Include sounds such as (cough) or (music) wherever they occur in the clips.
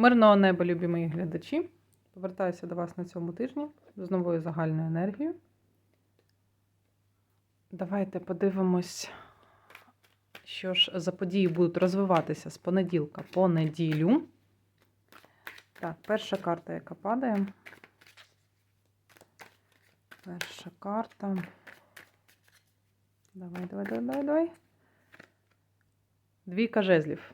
Мирного неба, любі мої глядачі. Повертаюся до вас на цьому тижні з новою загальною енергією. Давайте подивимось, що ж за події будуть розвиватися з понеділка по неділю. Так, перша карта, яка падає. Перша карта. Давай, давай, давай, давай, давай. Двійка жезлів.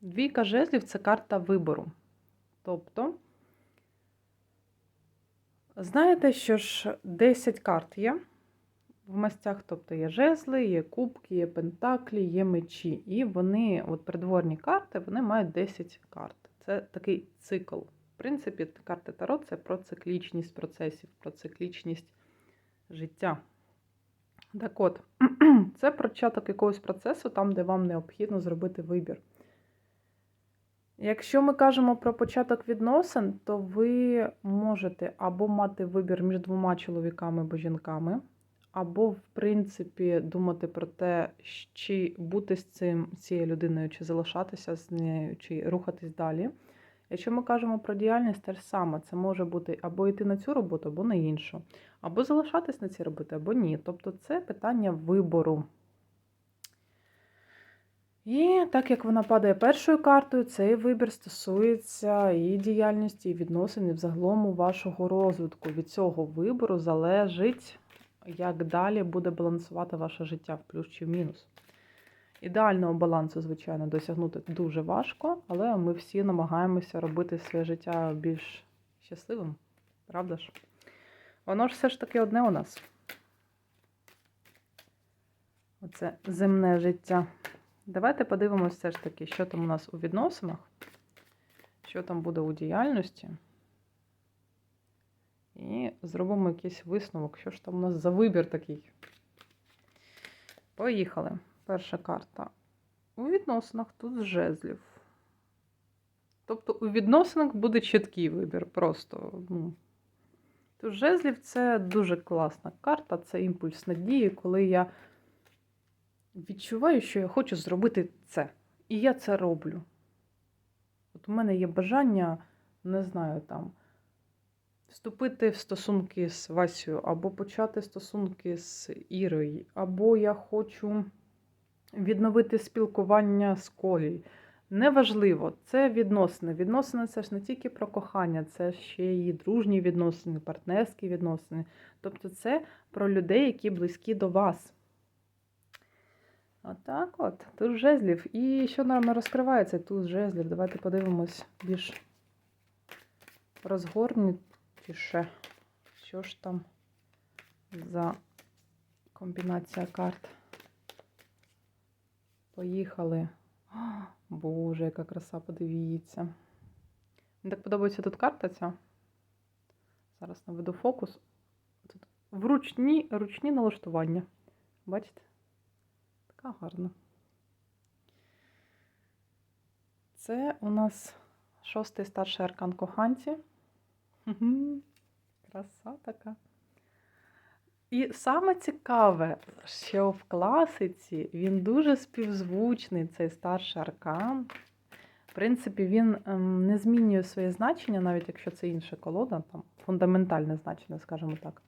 Двійка жезлів це карта вибору. Тобто, знаєте, що ж 10 карт є в мастях, тобто є жезли, є кубки, є пентаклі, є мечі. І вони, от придворні карти, вони мають 10 карт. Це такий цикл. В принципі, карти Таро це про циклічність процесів, про циклічність життя. Так от, (clears throat) це початок якогось процесу, там, де вам необхідно зробити вибір. Якщо ми кажемо про початок відносин, то ви можете або мати вибір між двома чоловіками або жінками, або, в принципі, думати про те, чи бути з цим, цією людиною, чи залишатися з нею, чи рухатись далі. Якщо ми кажемо про діяльність, те ж саме, це може бути або йти на цю роботу, або на іншу, або залишатись на цій роботі, або ні. Тобто це питання вибору. І так як вона падає першою картою, цей вибір стосується і діяльності, і відносин, і взагалом вашого розвитку. Від цього вибору залежить, як далі буде балансувати ваше життя в плюс чи в мінус. Ідеального балансу, звичайно, досягнути дуже важко, але ми всі намагаємося робити своє життя більш щасливим, правда ж? Воно ж все ж таки одне у нас. Оце земне життя. Давайте подивимося все ж таки, що там у нас у відносинах, що там буде у діяльності. І зробимо якийсь висновок, що ж там у нас за вибір такий. Поїхали. Перша карта. У відносинах тут жезлів. Тобто у відносинах буде чіткий вибір. Просто. ну. Тут жезлів це дуже класна карта, це імпульс надії, коли я відчуваю, що я хочу зробити це. І я це роблю. От у мене є бажання, не знаю, там, вступити в стосунки з Васю, або почати стосунки з Ірою, або я хочу відновити спілкування з Колією. Неважливо, це відносини. Відносини це ж не тільки про кохання, це ще і дружні відносини, партнерські відносини. Тобто це про людей, які близькі до вас. Отак от, тут жезлів. І що нам розкривається тут жезлів? Давайте подивимось більш розгорнутіше. Що ж там за комбінація карт? Поїхали. О, Боже, яка краса, подивіться. Мені так подобається тут карта ця. Зараз наведу фокус. Тут вручні ручні налаштування. Бачите? Така гарна. Це у нас шостий старший аркан коханці. Краса така. І саме цікаве, що в класиці він дуже співзвучний, цей старший аркан. В принципі, він ем, не змінює своє значення, навіть якщо це інша колода, там фундаментальне значення, скажімо так.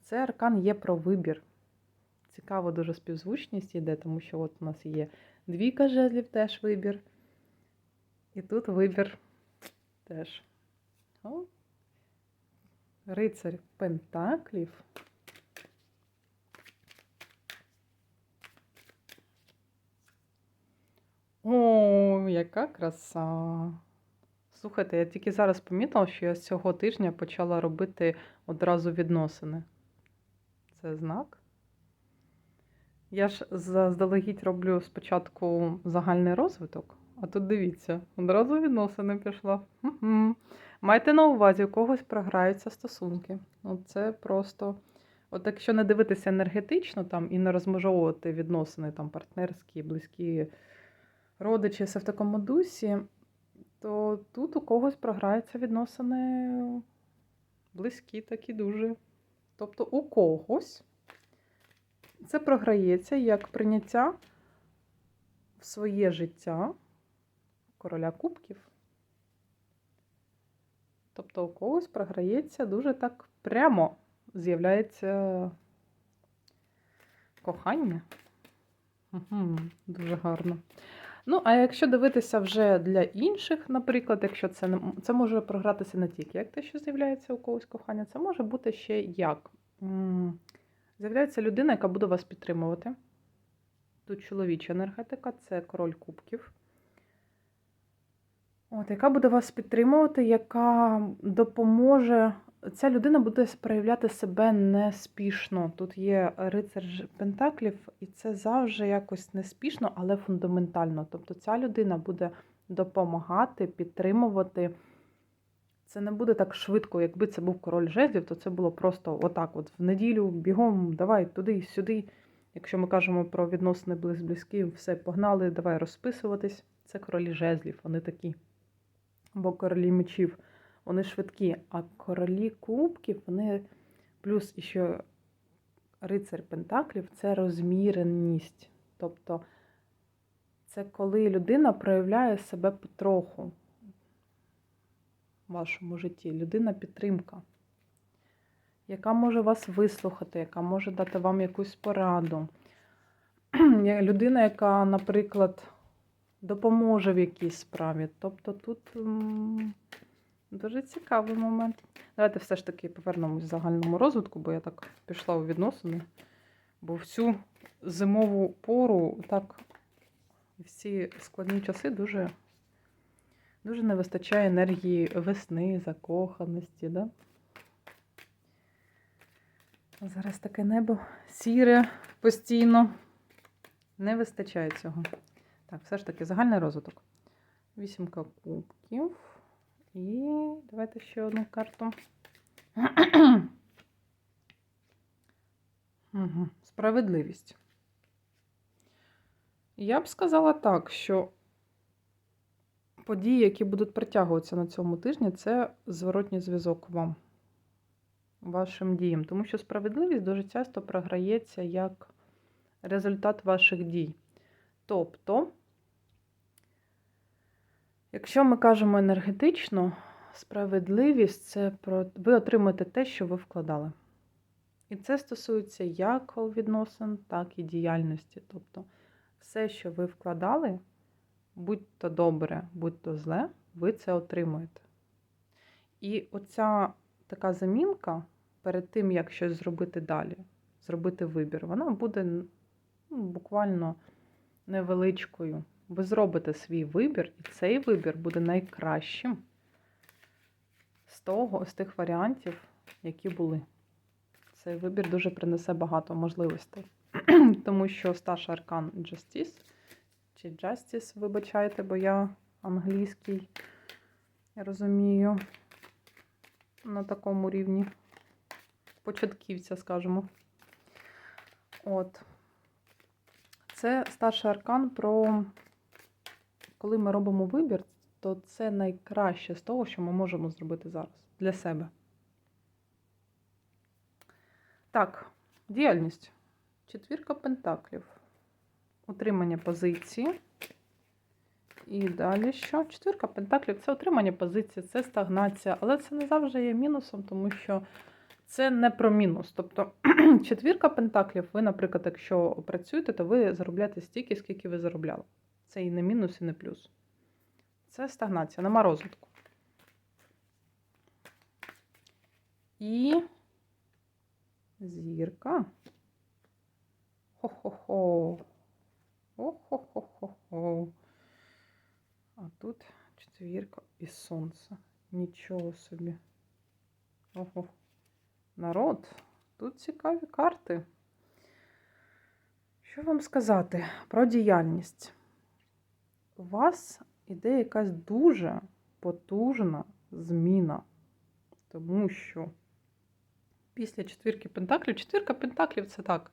Цей аркан є про вибір. Цікаво, дуже співзвучність йде, тому що от у нас є двійка жезлів, теж вибір. І тут вибір теж. О. Рицарь Пентаклів. О, яка краса. Слухайте, я тільки зараз помітила, що я з цього тижня почала робити одразу відносини. Це знак. Я ж заздалегідь роблю спочатку загальний розвиток, а тут дивіться, одразу відносини пішла. Угу. Майте на увазі, у когось програються стосунки. Ну, це просто. От якщо не дивитися енергетично там і не розмежовувати відносини там партнерські, близькі родичі, все в такому дусі, то тут у когось програються відносини близькі, такі дуже. Тобто у когось це програється як прийняття в своє життя короля кубків. Тобто у когось програється дуже так прямо з'являється кохання. Угу, дуже гарно. Ну, а якщо дивитися вже для інших, наприклад, якщо це це може програтися не тільки як те, що з'являється у когось кохання, це може бути ще як. З'являється людина, яка буде вас підтримувати. Тут чоловіча енергетика, це король кубків. От, яка буде вас підтримувати, яка допоможе. Ця людина буде проявляти себе неспішно. Тут є рицар Пентаклів, і це завжди якось неспішно, але фундаментально. Тобто ця людина буде допомагати, підтримувати. Це не буде так швидко, якби це був король жезлів, то це було просто отак: от в неділю бігом, давай туди, сюди. Якщо ми кажемо про відносини близь близькі, все погнали, давай розписуватись. Це королі жезлів, вони такі. Або королі мечів, вони швидкі. А королі кубків, вони плюс іще рицар Пентаклів це розміреність. Тобто це коли людина проявляє себе потроху в вашому житті. Людина підтримка, яка може вас вислухати, яка може дати вам якусь пораду. (clears throat) Людина, яка, наприклад, допоможе в якійсь справі. Тобто тут дуже цікавий момент. Давайте все ж таки повернемось в загальному розвитку, бо я так пішла у відносини. Бо в цю зимову пору так всі складні часи дуже, дуже не вистачає енергії весни, закоханості. Да? Зараз таке небо сіре постійно. Не вистачає цього. Так, все ж таки загальний розвиток. Вісімка кубків. І давайте ще одну карту. (clears throat) Справедливість. Я б сказала так, що події, які будуть притягуватися на цьому тижні, це зворотній зв'язок вам, вашим діям. Тому що справедливість дуже часто програється як результат ваших дій. Тобто, якщо ми кажемо енергетично, справедливість це про ви отримуєте те, що ви вкладали. І це стосується як відносин, так і діяльності. Тобто, все, що ви вкладали, будь то добре, будь то зле, ви це отримуєте. І оця така замінка перед тим, як щось зробити далі, зробити вибір, вона буде ну, буквально невеличкою. Ви зробите свій вибір, і цей вибір буде найкращим з того, з тих варіантів, які були. Цей вибір дуже принесе багато можливостей. (clears throat) Тому що старший аркан Justice, чи Justice, вибачайте, бо я англійський розумію на такому рівні початківця, скажімо. От. Це старший аркан про коли ми робимо вибір, то це найкраще з того, що ми можемо зробити зараз для себе. Так, діяльність. Четвірка пентаклів. Утримання позиції. І далі що? Четвірка пентаклів це отримання позиції, це стагнація, але це не завжди є мінусом, тому що це не про мінус. Тобто (clears throat) четвірка пентаклів, ви, наприклад, якщо працюєте, то ви заробляєте стільки, скільки ви заробляли. Це і не мінус, і не плюс. Це стагнація, нема розвитку. І зірка. Хо-хо-хо. О-хо-хо-хо-хо. А тут четвірка і сонце. Нічого собі. Ого. Народ, тут цікаві карти. Що вам сказати про діяльність? У вас іде якась дуже потужна зміна. Тому що після четвірки пентаклів, четвірка пентаклів це так.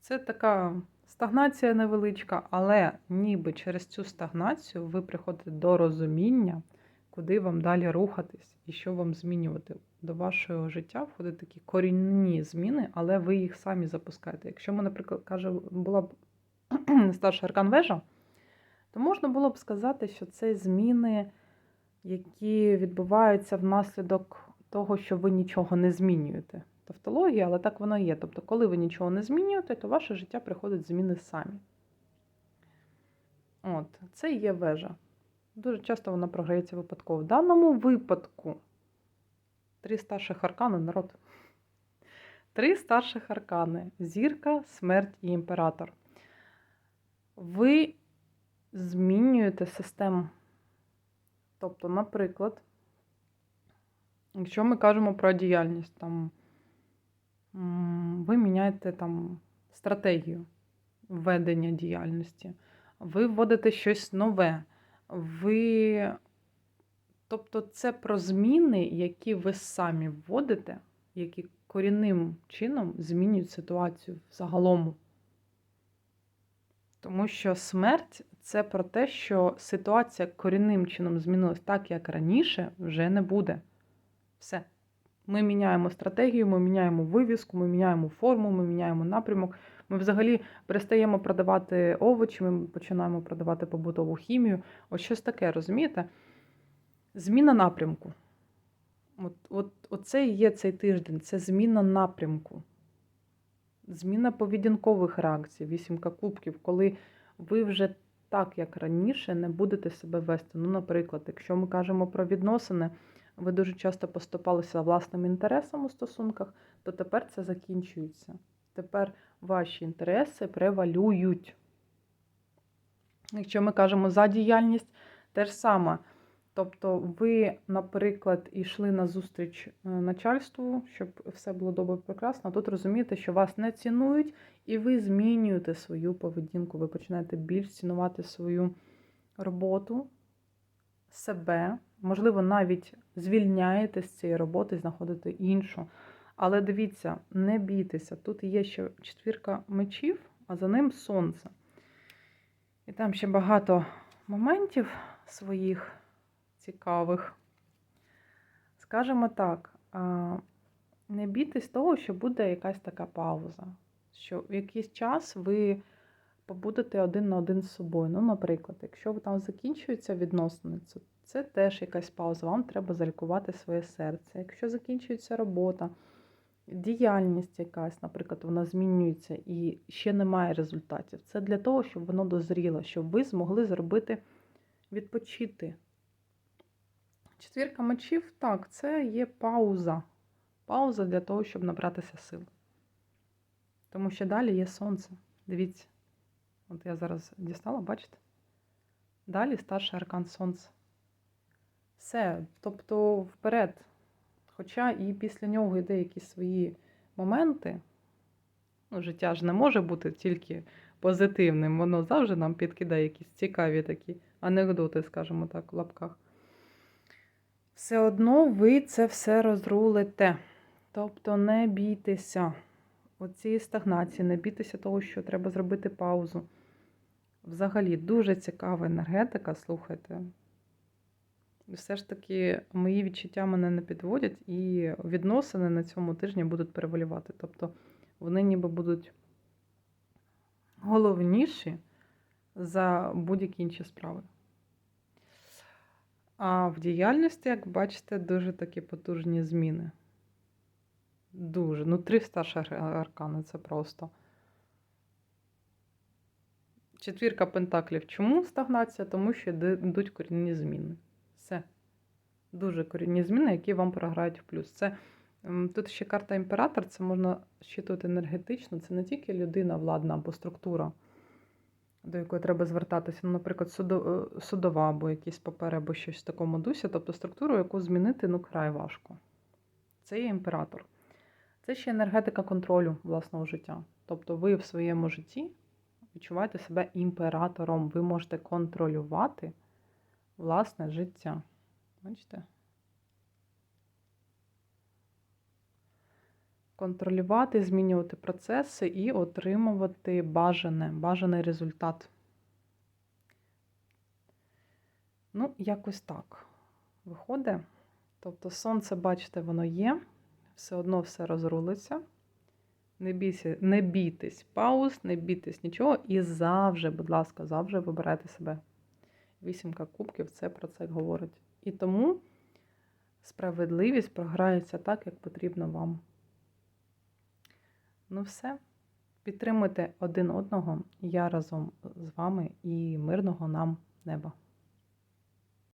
Це така стагнація невеличка, але ніби через цю стагнацію ви приходите до розуміння, куди вам далі рухатись і що вам змінювати. До вашого життя входять такі корінні зміни, але ви їх самі запускаєте. Якщо ми, наприклад, каже, була б (clears throat) старша аркан вежа, то можна було б сказати, що це зміни які відбуваються внаслідок того, що ви нічого не змінюєте. Тавтологія, але так воно є. Тобто, коли ви нічого не змінюєте, то ваше життя приходить зміни самі. От, це і є вежа. Дуже часто вона програється випадково. В даному випадку три старших аркани народ. Три старших аркани: зірка, смерть і імператор. Ви змінюєте систему. Тобто, наприклад, якщо ми кажемо про діяльність, там, ви міняєте там стратегію ведення діяльності, ви вводите щось нове. Ви... Тобто, це про зміни, які ви самі вводите, які корінним чином змінюють ситуацію загалом. Тому що смерть це про те, що ситуація корінним чином змінилась так, як раніше, вже не буде. Все. Ми міняємо стратегію, ми міняємо вивіску, ми міняємо форму, ми міняємо напрямок. Ми взагалі перестаємо продавати овочі, ми починаємо продавати побутову хімію. Ось щось таке, розумієте? Зміна напрямку. От, от, Оце і є цей тиждень, це зміна напрямку. Зміна поведінкових реакцій, вісімка кубків, коли ви вже так, як раніше, не будете себе вести. Ну, наприклад, якщо ми кажемо про відносини, ви дуже часто поступалися власним інтересом у стосунках, то тепер це закінчується. Тепер ваші інтереси превалюють. Якщо ми кажемо за діяльність, те ж саме. Тобто, ви, наприклад, йшли на зустріч е, начальству, щоб все було добре прекрасно. Тут розумієте, що вас не цінують, і ви змінюєте свою поведінку. Ви починаєте більш цінувати свою роботу, себе, можливо, навіть звільняєте з цієї роботи, знаходите іншу. Але дивіться, не бійтеся, тут є ще четвірка мечів, а за ним сонце. І там ще багато моментів своїх цікавих. Скажемо так, не бійтесь того, що буде якась така пауза, що в якийсь час ви побудете один на один з собою. Ну, наприклад, якщо там закінчуються відносини, це теж якась пауза, вам треба залікувати своє серце. Якщо закінчується робота, діяльність якась, наприклад, вона змінюється і ще немає результатів. Це для того, щоб воно дозріло, щоб ви змогли зробити відпочити. Четвірка мечів, так, це є пауза. Пауза для того, щоб набратися сил. Тому що далі є сонце. Дивіться. От я зараз дістала, бачите? Далі старший аркан сонця. Все, тобто вперед. Хоча і після нього йде якісь свої моменти. Ну, Життя ж не може бути тільки позитивним. Воно завжди нам підкидає якісь цікаві такі анекдоти, скажімо так, в лапках все одно ви це все розрулите. Тобто не бійтеся оцієї стагнації, не бійтеся того, що треба зробити паузу. Взагалі, дуже цікава енергетика, слухайте. Все ж таки, мої відчуття мене не підводять, і відносини на цьому тижні будуть перевалювати. Тобто вони ніби будуть головніші за будь-які інші справи. А в діяльності, як бачите, дуже такі потужні зміни. Дуже. Ну, три старші аркани це просто. Четвірка пентаклів. Чому стагнація? Тому що йдуть корінні зміни. Все. Дуже корінні зміни, які вам програють в плюс. Це Тут ще карта імператор, це можна щитувати енергетично. Це не тільки людина владна або структура до якої треба звертатися, ну, наприклад, е, судова або якісь папери, або щось в такому дусі, тобто структуру, яку змінити ну, край важко. Це є імператор. Це ще енергетика контролю власного життя. Тобто ви в своєму житті відчуваєте себе імператором, ви можете контролювати власне життя. Бачите? контролювати, змінювати процеси і отримувати бажане, бажаний результат. Ну, якось так виходить. Тобто, сонце, бачите, воно є, все одно все розрулиться. Не бійся, не бійтесь пауз, не бійтесь нічого. І завжди, будь ласка, завжди вибирайте себе. Вісімка кубків це про це говорить. І тому справедливість програється так, як потрібно вам. Ну все. Підтримуйте один одного. Я разом з вами і мирного нам неба.